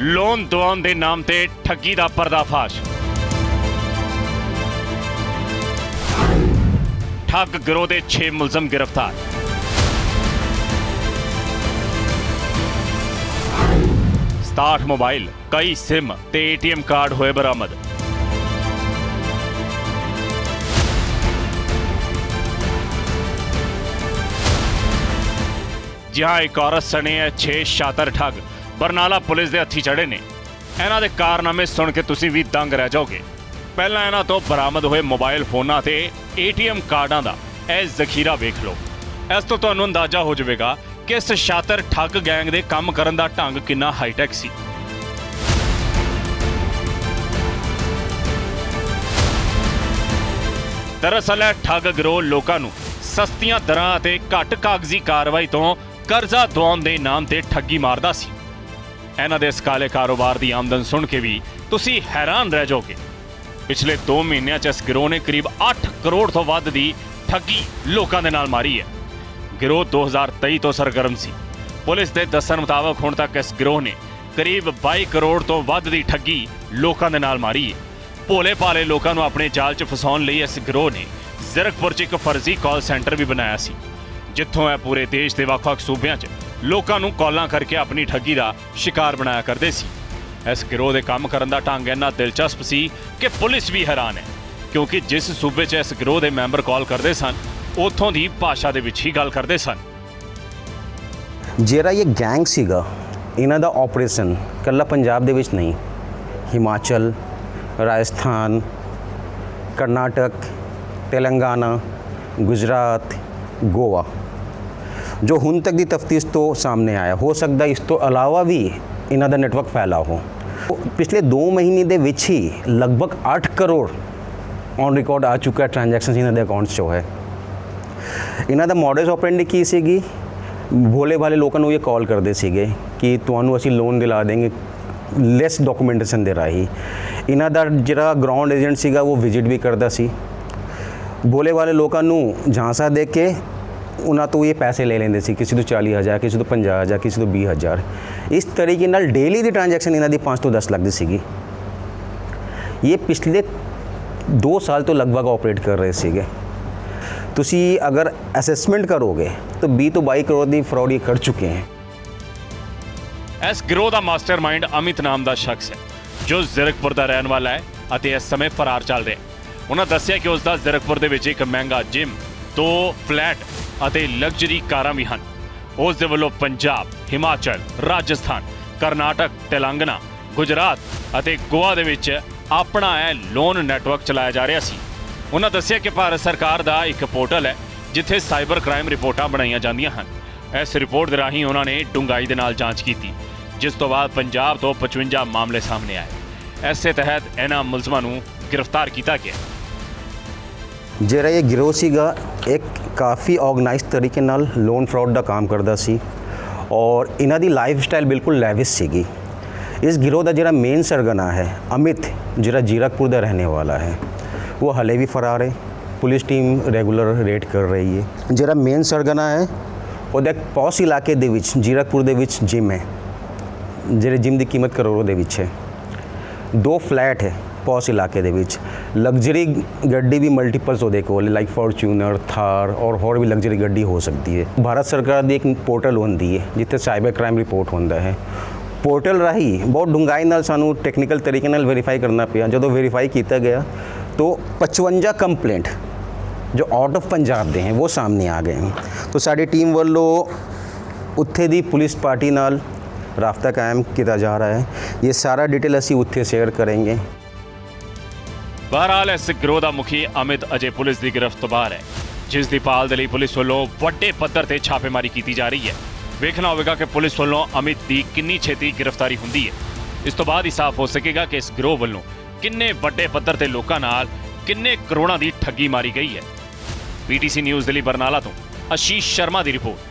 Loan ਦਵਾਉਣ ਦੇ ਨਾਮ ਤੇ ਠੱਗੀ ਦਾ ਪਰਦਾਫਾਸ਼ ਠੱਗ ਗਿਰੋਹ ਦੇ 6 ਮੁਲਜ਼ਮ ਗ੍ਰਿਫਤਾਰ ਸਤਾਹਠ ਮੋਬਾਈਲ ਕਈ ਸਿਮ ਤੇ ਏਟੀਐਮ ਕਾਰਡ ਹੋਏ ਬਰਾਮਦ ਜਿਹਾਂ ਇੱਕ ਔਰਤ ਸਣੇ ਹੈ 6 ਸ਼ਾਤਰ ਠੱਗ ਬਰਨਾਲਾ ਪੁਲਿਸ ਦੇ ਹੱਥੀ ਚੜੇ ਨੇ। ਇਹਨਾਂ ਦੇ ਕਾਰਨਾਮੇ ਸੁਣ ਕੇ ਤੁਸੀਂ ਵੀ ਦੰਗ ਰਹਿ ਜਾਓਗੇ। ਪਹਿਲਾਂ ਇਹਨਾਂ ਤੋਂ ਬਰਾਮਦ ਹੋਏ ਮੋਬਾਈਲ ਫੋਨਾਂ ਤੇ ਏਟੀਐਮ ਕਾਰਡਾਂ ਦਾ ਇਹ ਜ਼ਖੀਰਾ ਵੇਖ ਲਓ। ਇਸ ਤੋਂ ਤੁਹਾਨੂੰ ਅੰਦਾਜ਼ਾ ਹੋ ਜਾਵੇਗਾ ਕਿ ਇਸ ਸ਼ਾਤਰ ਠੱਗ ਗੈਂਗ ਦੇ ਕੰਮ ਕਰਨ ਦਾ ਢੰਗ ਕਿੰਨਾ ਹਾਈਟੈਕ ਸੀ। ਦਰਅਸਲ ਇਹ ਠੱਗ ਗਰੋਹ ਲੋਕਾਂ ਨੂੰ ਸਸਤੀਆਂ ਦਰਾਂ ਅਤੇ ਘੱਟ ਕਾਗਜ਼ੀ ਕਾਰਵਾਈ ਤੋਂ ਕਰਜ਼ਾ ਦਵਾਉਣ ਦੇ ਨਾਮ ਤੇ ਠੱਗੀ ਮਾਰਦਾ ਸੀ। ਇਹਨਾਂ ਦੇ ਇਸ ਕਾਲੇ ਕਾਰੋਬਾਰ ਦੀ ਆਮਦਨ ਸੁਣ ਕੇ ਵੀ ਤੁਸੀਂ ਹੈਰਾਨ ਰਹਿ ਜਾਓਗੇ। ਪਿਛਲੇ 2 ਮਹੀਨਿਆਂ 'ਚ ਇਸ ਗਿਰੋਹ ਨੇ ਕਰੀਬ 8 ਕਰੋੜ ਤੋਂ ਵੱਧ ਦੀ ਠੱਗੀ ਲੋਕਾਂ ਦੇ ਨਾਲ ਮਾਰੀ ਹੈ। ਗਿਰੋਹ 2023 ਤੋਂ ਸਰਗਰਮ ਸੀ। ਪੁਲਿਸ ਦੇ ਦੱਸਣ ਮੁਤਾਬਕ ਹੁਣ ਤੱਕ ਇਸ ਗਿਰੋਹ ਨੇ ਕਰੀਬ 22 ਕਰੋੜ ਤੋਂ ਵੱਧ ਦੀ ਠੱਗੀ ਲੋਕਾਂ ਦੇ ਨਾਲ ਮਾਰੀ ਹੈ। ਭੋਲੇ ਭਾਲੇ ਲੋਕਾਂ ਨੂੰ ਆਪਣੇ ਜਾਲ 'ਚ ਫਸਾਉਣ ਲਈ ਇਸ ਗਿਰੋਹ ਨੇ ਜ਼ੀਰਕਪੁਰ 'ਚ ਇੱਕ ਫਰਜ਼ੀ ਕਾਲ ਸੈਂਟਰ ਵੀ ਬਣਾਇਆ ਸੀ, ਜਿੱਥੋਂ ਇਹ ਪੂਰੇ ਦੇਸ਼ ਦੇ ਵੱਖ-ਵੱਖ ਸੂਬਿਆਂ 'ਚ ਲੋਕਾਂ ਨੂੰ ਕਾਲਾਂ ਕਰਕੇ ਆਪਣੀ ਠੱਗੀ ਦਾ ਸ਼ਿਕਾਰ ਬਣਾਇਆ ਕਰਦੇ ਸੀ। ਇਸ ਗਿਰੋਹ ਦੇ ਕੰਮ ਕਰਨ ਦਾ ਢੰਗ ਇੰਨਾ ਦਿਲਚਸਪ ਸੀ ਕਿ ਪੁਲਿਸ ਵੀ ਹੈਰਾਨ ਹੈ, ਕਿਉਂਕਿ ਜਿਸ ਸੂਬੇ 'ਚ ਇਸ ਗਿਰੋਹ ਦੇ ਮੈਂਬਰ ਕਾਲ ਕਰਦੇ ਸਨ, ਉੱਥੋਂ ਦੀ ਭਾਸ਼ਾ ਦੇ ਵਿੱਚ ਹੀ ਗੱਲ ਕਰਦੇ ਸਨ। ਜਿਹੜਾ ਇਹ ਗੈਂਗ ਸੀਗਾ, ਇਹਨਾਂ ਦਾ ਆਪਰੇਸ਼ਨ ਕੱਲਾ ਪੰਜਾਬ ਦੇ ਵਿੱਚ ਨਹੀਂ, ਹਿਮਾਚਲ, ਰਾਜਸਥਾਨ, ਕਰਨਾਟਕ, ਤੇਲੰਗਾਨਾ, ਗੁਜਰਾਤ, ਗੋਆ। ਜੋ ਹੁਣ ਤੱਕ ਦੀ ਤਫਤੀਸ਼ ਤੋਂ ਸਾਹਮਣੇ ਆਇਆ, ਹੋ ਸਕਦਾ ਇਸ ਤੋਂ ਇਲਾਵਾ ਵੀ ਇਹਨਾਂ ਦਾ ਨੈਟਵਰਕ ਫੈਲਾ ਹੋ। ਪਿਛਲੇ 2 ਮਹੀਨੇ ਦੇ ਵਿੱਚ ਹੀ ਲਗਭਗ 8 ਕਰੋੜ ਔਨ ਰਿਕਾਰਡ ਆ ਚੁੱਕਾ ਟ੍ਰਾਂਜੈਕਸ਼ਨਸ ਇਹਨਾਂ ਦੇ ਅਕਾਊਂਟਸ 'ਚੋਂ ਹੈ ਇਹਨਾਂ ਦਾ ਮੋਡਸ ਆਪਰੈਂਡੀ ਕੀ ਸੀਗੀ? ਭੋਲੇ ਭਾਲੇ ਲੋਕਾਂ ਨੂੰ ਇਹ ਕਾਲ ਕਰਦੇ ਸੀਗੇ ਕਿ ਤੁਹਾਨੂੰ ਅਸੀਂ ਲੋਨ ਦਿਲਾ ਦੇਂਗੇ ਲੈਸ ਡਾਕੂਮੈਂਟੇਸ਼ਨ ਦੇ ਰਾਹੀਂ। ਇਹਨਾਂ ਦਾ ਜਿਹੜਾ ਗਰਾਊਂਡ ਏਜੰਟ ਸੀਗਾ, ਉਹ ਵਿਜ਼ਿਟ ਵੀ ਕਰਦਾ ਸੀ। ਭੋਲੇ ਵਾਲੇ ਲੋਕਾਂ ਨੂੰ ਝਾਂਸਾ ਦੇ ਕੇ ਉਹਨਾਂ ਤੋਂ ਇਹ ਪੈਸੇ ਲੈ ਲੈਂਦੇ ਸੀ, ਕਿਸੇ ਤੋਂ 40000 ਕਿਸੇ ਤੋਂ 50000 ਕਿਸੇ ਤੋਂ 20000 ਇਸ ਤਰੀਕੇ ਨਾਲ ਡੇਲੀ ਦੀ ਟ੍ਰਾਂਜੈਕਸ਼ਨ ਇਹਨਾਂ ਦੀ 5 ਤੋਂ 10 ਲੱਖ ਦੀ ਸੀਗੀ। ਇਹ ਪਿਛਲੇ 2 ਸਾਲ ਤੋਂ ਲਗਭਗ ਆਪਰੇਟ ਕਰ ਰਹੇ ਸੀਗੇ। ਤੁਸੀਂ ਅਗਰ ਅਸੈਸਮੈਂਟ ਕਰੋਗੇ, ਤਾਂ 20 ਤੋਂ 22 ਕਰੋੜ ਦੀ ਫਰਾਡ ਇਹ ਕਰ ਚੁੱਕੇ ਹੈ। ਇਸ ਗਿਰੋਹ ਦਾ ਮਾਸਟਰਮਾਈਂਡ ਅਮਿਤ ਨਾਮ ਦਾ ਸ਼ਖਸ ਹੈ, ਜੋ ਜ਼ਰਕਪੁਰ ਦਾ ਰਹਿਣ ਵਾਲਾ ਹੈ ਅਤੇ ਇਸ ਸਮੇਂ ਫਰਾਰ ਚੱਲ ਰਿਹਾ ਹੈ। ਉਹਨਾਂ ਦੱਸਿਆ ਕਿ ਉਸ ਦਾ ਜ਼ੀਰਕਪੁਰ ਦੇ ਵਿੱਚ ਇੱਕ ਮਹਿੰਗਾ ਜਿਮ ਤੋਂ ਫਲੈਟ ਅਤੇ ਲਗਜ਼ਰੀ ਕਾਰਾਂ ਵੀ ਹਨ। ਉਸ ਦੇ ਵੱਲੋਂ ਪੰਜਾਬ, ਹਿਮਾਚਲ, ਰਾਜਸਥਾਨ, ਕਰਨਾਟਕ, ਤੇਲੰਗਾਨਾ, ਗੁਜਰਾਤ ਅਤੇ ਗੋਆ ਦੇ ਵਿੱਚ ਆਪਣਾ ਇਹ ਲੋਨ ਨੈਟਵਰਕ ਚਲਾਇਆ ਜਾ ਰਿਹਾ ਸੀ। ਉਹਨਾਂ ਦੱਸਿਆ ਕਿ ਭਾਰਤ ਸਰਕਾਰ ਦਾ ਇੱਕ ਪੋਰਟਲ ਹੈ, ਜਿੱਥੇ ਸਾਈਬਰ ਕ੍ਰਾਈਮ ਰਿਪੋਰਟਾਂ ਬਣਾਈਆਂ ਜਾਂਦੀਆਂ ਹਨ। ਇਸ ਰਿਪੋਰਟ ਦੇ ਰਾਹੀਂ ਉਹਨਾਂ ਨੇ ਡੂੰਘਾਈ ਦੇ ਨਾਲ ਜਾਂਚ ਕੀਤੀ, ਜਿਸ ਤੋਂ ਬਾਅਦ ਪੰਜਾਬ ਤੋਂ 55 ਮਾਮਲੇ ਸਾਹਮਣੇ ਆਏ। ਇਸੇ ਤਹਿਤ ਇਹਨਾਂ ਮੁਲਜ਼ਮਾਂ ਨੂੰ ਗ੍ਰਿਫਤਾਰ ਕੀਤਾ ਗਿਆ। ਜਿਹੜਾ ਇਹ ਗਿਰੋਹ ਸੀਗਾ ਇੱਕ ਕਾਫੀ ਆਰਗੇਨਾਈਜ਼ਡ ਤਰੀਕੇ ਨਾਲ ਲੋਨ ਫਰਾਡ ਦਾ ਕੰਮ ਕਰਦਾ ਸੀ ਔਰ ਇਹਨਾਂ ਦੀ ਲਾਈਫ ਸਟਾਈਲ ਬਿਲਕੁਲ ਲੈਵਿਸ਼ ਸੀਗੀ। ਇਸ ਗਿਰੋਹ ਦਾ ਜਿਹੜਾ ਮੇਨ ਸਰਗਨਾ ਹੈ, ਅਮਿਤ, ਜਿਹੜਾ ਜੀਰਕਪੁਰ ਦਾ ਰਹਿਣੇ ਵਾਲਾ ਹੈ, ਉਹ ਹਲੇ ਵੀ ਫਰਾਰ ਹੈ। ਪੁਲਿਸ ਟੀਮ ਰੈਗੂਲਰ ਰੇਡ ਕਰ ਰਹੀ ਹੈ। ਜਿਹੜਾ ਮੇਨ ਸਰਗਨਾ ਹੈ, ਉਹਦਾ ਪੌਸ ਇਲਾਕੇ ਦੇ ਵਿੱਚ, ਜੀਰਕਪੁਰ ਦੇ ਵਿੱਚ ਜਿਮ ਹੈ। ਜਿਹੜੇ ਜਿਮ ਦੀ ਕੀਮਤ ਕਰੋੜਾਂ ਦੇ ਵਿੱਚ ਹੈ। ਦੋ ਫਲੈਟ ਹੈ। ਪੌਸ ਇਲਾਕੇ ਦੇ ਵਿੱਚ। ਲਗਜ਼ਰੀ ਗੱਡੀ ਵੀ ਮਲਟੀਪਲਸ ਉਹਦੇ ਕੋਲ ਲਾਈਕ ਫੋਰਚੂਨਰ ਥਾਰ ਔਰ ਹੋਰ ਵੀ ਲਗਜ਼ਰੀ ਗੱਡੀ ਹੋ ਸਕਦੀ ਹੈ ਭਾਰਤ ਸਰਕਾਰ ਦੀ ਇੱਕ ਪੋਰਟਲ ਹੁੰਦੀ ਹੈ ਜਿੱਥੇ ਸਾਈਬਰ ਕ੍ਰਾਈਮ ਰਿਪੋਰਟ ਹੁੰਦਾ ਹੈ। ਪੋਰਟਲ ਰਾਹੀਂ ਬਹੁਤ ਡੂੰਘਾਈ ਨਾਲ ਸਾਨੂੰ ਟੈਕਨੀਕਲ ਤਰੀਕੇ ਨਾਲ ਵੈਰੀਫਾਈ ਕਰਨਾ ਪਿਆ। ਜਦੋਂ ਵੈਰੀਫਾਈ ਕੀਤਾ ਗਿਆ तो 55 ਕੰਪਲੇਂਟ ਜੋ ਆਊਟ ਆਫ ਪੰਜਾਬ ਦੇ ਹੈ, ਉਹ ਸਾਹਮਣੇ ਆ ਗਏ ਹਨ। ਤਾਂ ਸਾਡੀ ਟੀਮ ਵੱਲੋਂ ਉੱਥੇ ਦੀ ਪੁਲਿਸ ਪਾਰਟੀ ਨਾਲ ਰਾਬਤਾ ਕਾਇਮ ਕੀਤਾ ਜਾ ਰਿਹਾ ਹੈ। ਇਹ ਸਾਰਾ ਡਿਟੇਲ ਅਸੀਂ ਉੱਥੇ ਸ਼ੇਅਰ ਕਰਾਂਗੇ। ਬਹਰਹਾਲ ਇਸ ਗਿਰੋਹ ਦਾ ਮੁਖੀ ਅਮਿਤ ਅਜੇ ਪੁਲਿਸ ਦੀ ਗ੍ਰਿਫਤ ਤੋਂ ਬਾਹਰ ਹੈ, ਜਿਸ ਦੀ ਪਾਲ ਦੇ ਲਈ ਪੁਲਿਸ ਵੱਲੋਂ ਵੱਡੇ ਪੱਧਰ ਤੇ ਛਾਪੇਮਾਰੀ ਕੀਤੀ ਜਾ ਰਹੀ ਹੈ। ਵੇਖਣਾ ਹੋਵੇਗਾ ਕਿ ਪੁਲਿਸ ਵੱਲੋਂ ਅਮਿਤ ਦੀ ਕਿੰਨੀ ਛੇਤੀ ਗ੍ਰਿਫਤਾਰੀ ਹੁੰਦੀ ਹੈ। ਇਸ ਤੋਂ ਬਾਅਦ ਹੀ ਸਾਫ਼ ਹੋ ਸਕੇਗਾ ਕਿ ਇਸ ਗਿਰੋਹ ਵੱਲੋਂ ਕਿੰਨੇ ਵੱਡੇ ਪੱਧਰ ਤੇ ਲੋਕਾਂ ਨਾਲ ਕਿੰਨੇ ਕਰੋੜਾਂ ਦੀ ਠੱਗੀ ਮਾਰੀ ਗਈ ਹੈ। ਪੀਟੀਸੀ ਨਿਊਜ਼ ਦੇ ਲਈ ਬਰਨਾਲਾ ਤੋਂ ਆਸ਼ੀਸ਼ ਸ਼ਰਮਾ ਦੀ ਰਿਪੋਰਟ।